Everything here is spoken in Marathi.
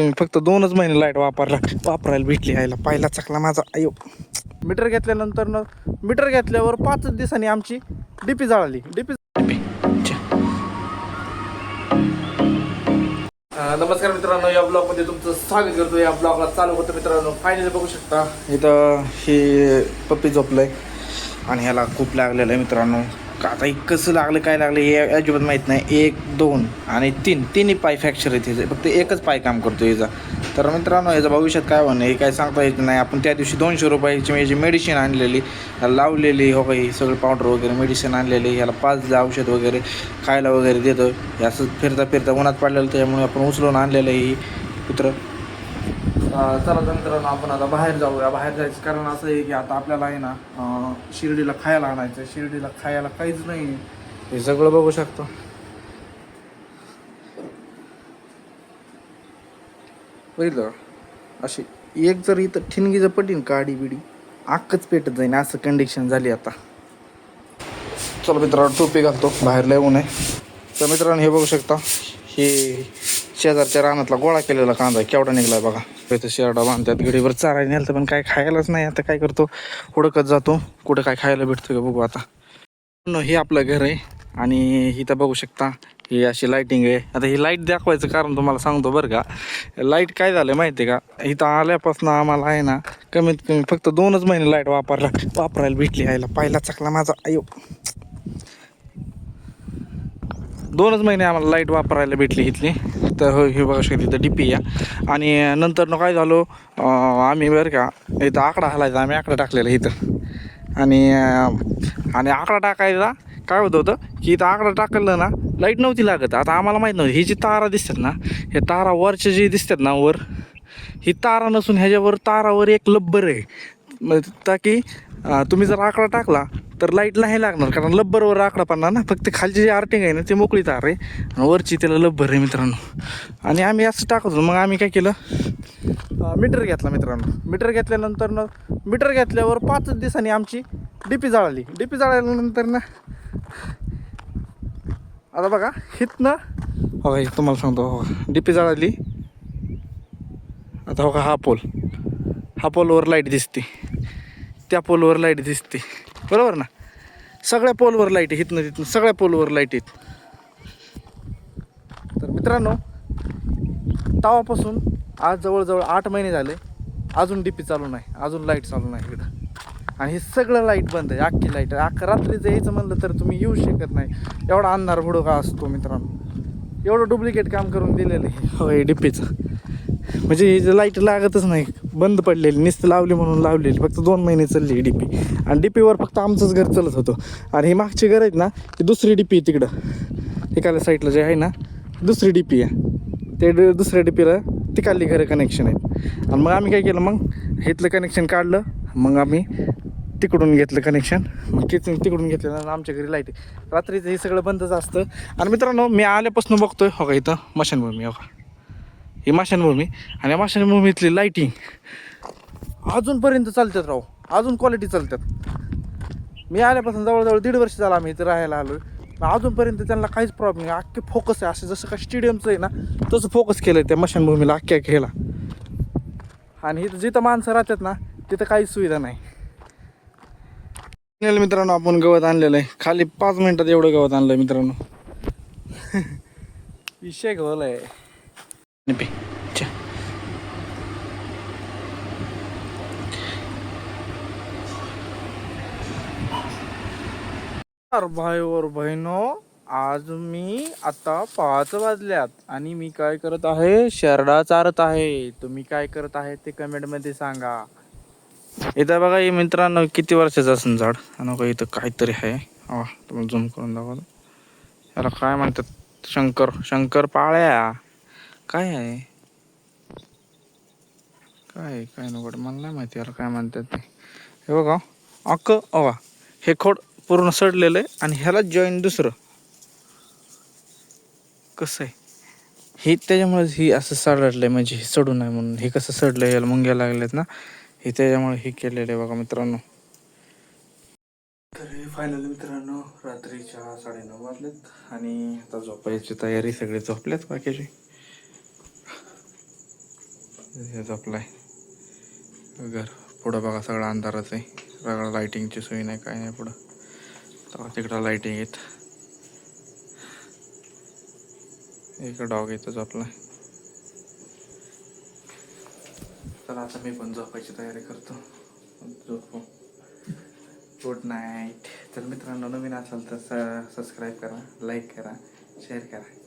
तुम्ही फक्त दोनच महिने लाइट वापरला वापरायला भेटली यायला. पहिला चकला माझा आयो मीटर घेतल्यानंतर न मीटर घेतल्यावर पाचच दिवसांनी आमची डीपी जाळली. डीपी नमस्कार मित्रांनो या ब्लॉगमध्ये तुमचं स्वागत करतो. या ब्लॉगला चालू होतं मित्रांनो फायनली बघू शकता. इथं हे पप्पी झोपलंय आणि ह्याला खूप लागलेलं आहे मित्रांनो. का आता कसं लागलं काय लागलं हे अजिबात माहीत नाही. एक दोन आणि तीन. तिन्ही पाय फ्रॅक्चर आहेत ह्याचे फक्त एकच पाय काम करतो याचा तर मित्रांनो याचं भविष्यात काय होणं हे काय सांगता येत नाही. आपण त्या दिवशी दोनशे रुपयाची म्हणजे याची मेडिसिन आणलेली ह्याला लावलेली हो काही सगळं पावडर वगैरे मेडिसिन आणलेली ह्याला पाच औषध वगैरे खायला वगैरे देतो हे असं फिरता फिरता उन्हात पडलेलं त्याच्यामुळे आपण उचलून आणलेलं आहे ही कुत्रं. चला तर आपण आता बाहेर जाऊया. बाहेर जायचं कारण असं आहे की आता आपल्याला आहे ना शिर्डीला खायला आणायचं आहे. शिर्डीला खायला काहीच नाही हे सगळं बघू शकतो. पहिलं अशी एक जर इथं ठिणगी जर पटीन काडी बिडी आकच पेटत जाईन. असं कंडिशन झाली आता. चला मित्रांनो टोपी घालतो. बाहेर येऊ नये तर मित्रांनो हे बघू शकता. हे शेजारच्या रानातला गोळा केलेला कांदा केवढा निघलाय बघा. इथं शेरडा बांधतात गडीवर चारायला नेलं पण काय खायलाच नाही. आता काय करतो? हुडकत जातो. कुठं काय खायला भेटतं का बघू आता. हे आपलं घर आहे आणि इथं बघू शकता ही अशी लाईटिंग आहे. आता ही लाइट दाखवायचं कारण तुम्हाला सांगतो बरं का. लाइट काय झालं माहिती आहे का? इथं आल्यापासून आम्हाला आहे ना कमीत कमी फक्त दोनच महिने लाइट वापरला वापरायला भेटली यायला पहिला चकला माझा आयो दोनच महिने आम्हाला लाइट वापरायला भेटली इथली. तर हो हे बघा शकते इथं डीपी या आणि नंतर न काय झालो आम्ही बरं का इथं आकडा हलायचा आम्ही आकडा टाकलेला इथं. आणि आणि आकडा टाकायचा काय होत होतं की इथं आकडा टाकलं ना लाइट नव्हती लागत. आता आम्हाला माहीत नव्हती ही जी तारा दिसतात ना हे तारा वरचे जे दिसतात ना वर ही तारा नसून ह्याच्यावर तारावर एक लब्बर आहे. मग ताकी तुम्ही जर आकडा टाकला तर लाइट नाही लागणार कारण लब्बरवर आकडा पडणार ना. फक्त खालची जी आर्टिंग आहे ना ती मोकळी तार आहे. आणि वरची त्याला लब्बर आहे मित्रांनो. आणि आम्ही असं टाकत. होतो मग आम्ही काय केलं? मीटर घेतला मित्रांनो. मीटर घेतल्यानंतर ना मीटर घेतल्यावर पाचच दिवसांनी आमची डीपी जळाली. डीपी जाळल्यानंतर ना आता बघा हितनं हो तुम्हाला सांगतो हो, हो. डीपी जाळाली. आता हो का हा पोल हा पोलवर लाइट दिसते. त्या पोलवर लाइट दिसते. बरोबर ना? सगळ्या पोलवर लाइट आहे इथनं तिथनं? सगळ्या पोलवर लाइट आहेत. तर मित्रांनो तावापासून आज जवळजवळ आठ महिने झाले अजून डीपी चालू नाही अजून लाइट चालू नाही इकडं. आणि हे सगळं लाइट बंद आहे अख्खी लाइट आहे. अख्खा रात्रीचं यायचं म्हणलं तर तुम्ही येऊ शकत नाही. एवढा अंधार हुडो का असतो मित्रांनो. एवढं डुप्लिकेट काम करून दिलेलं आहे. होय डीपीचं म्हणजे हे लाइट लागतच नाही. बंद पडलेली नुसतं लावली म्हणून लावलेली फक्त दोन महिने चालली डीपी आणि डी पीवर फक्त आमचंच घर चालत होतं. आणि ही मागची घर आहेत ना ती दुसरी डीपी आहे तिकडं. तिकाल्या साईडला जे आहे ना दुसरी डी पी आहे. ते ड- दुसऱ्या डीपीला तिकाली घरं कनेक्शन आहेत. आणि मग आम्ही काय केलं मग? इथलं कनेक्शन काढलं. मग आम्ही तिकडून घेतलं कनेक्शन मग किचन तिकडून घेतलं आणि आमच्या घरी लाइट आहे. रात्रीचं हे सगळं बंदच असतं. आणि मित्रांनो मी आल्यापासून बघतोय. हो का इथं मशानभूमी हो का? ही माशांभूमी आणि या माशांभूमीतली लाईटिंग अजूनपर्यंत चालतात राव. अजून क्वालिटी चालतात मी आल्यापासून जवळजवळ दीड वर्ष झालं आम्ही इथं राहायला आलो अजूनपर्यंत त्यांना काहीच प्रॉब्लेम नाही. अख्खे फोकस आहे. असं जसं का स्टेडियमचं आहे ना तसं फोकस केलं आहे त्या मशानभूमीला अख्ख्या खेळला आणि इथं जिथं माणसं राहतात ना तिथं काहीच सुविधा नाही. मित्रांनो आपण गवत आणलेलं आहे. खाली पाच मिनिटात एवढं गवत आणलं मित्रांनो. विषय गवल आहे पे चा भाई और बहिणो आज मी आता पाच वाजल्यात आणि मी काय करत आहे? शरडा चारत आहे. तुम्ही काय करत आहे ते कमेंटमध्ये सांगा. इथं बघा हे मित्रांनो किती वर्षाचं असून झाड? आणि इथं काहीतरी आहे. हा तुम्हाला झूम करून दाखवतो याला काय म्हणतात? शंकर शंकर पाळ्या. काय आहे? काय काय नको मला नाही माहिती यार काय म्हणतात ते. हे बघा अक अवा हे खोड पूर्ण सडलेलं आहे आणि ह्याला जॉईन दुसरं. कसं आहे? हे त्याच्यामुळे ही असं सडलं आहे म्हणजे हे सडू नये म्हणून. हे कसं सडलं याला मुंग्या लागलेत ना? हे त्याच्यामुळे हे केलेलं आहे बघा मित्रांनो. तर हे फायनल मित्रांनो. रात्रीच्या साडेनऊ वाजलेत आणि आता झोपायची तयारी सगळे झोपल्यात बाकीचे. हे झोपलाय घर पुढं बघा सगळं अंधारच आहे. सगळं लाइटिंगची सोय नाही काय नाही पुढं. तेव्हा तिकडं लाईटिंग येत एक डॉग येतो झोपला तर आता मी पण झोपायची तयारी करतो. झोपू. गुड नाईट तर मित्रांनो नवीन असाल तर सबस्क्राईब करा लाईक करा शेअर करा.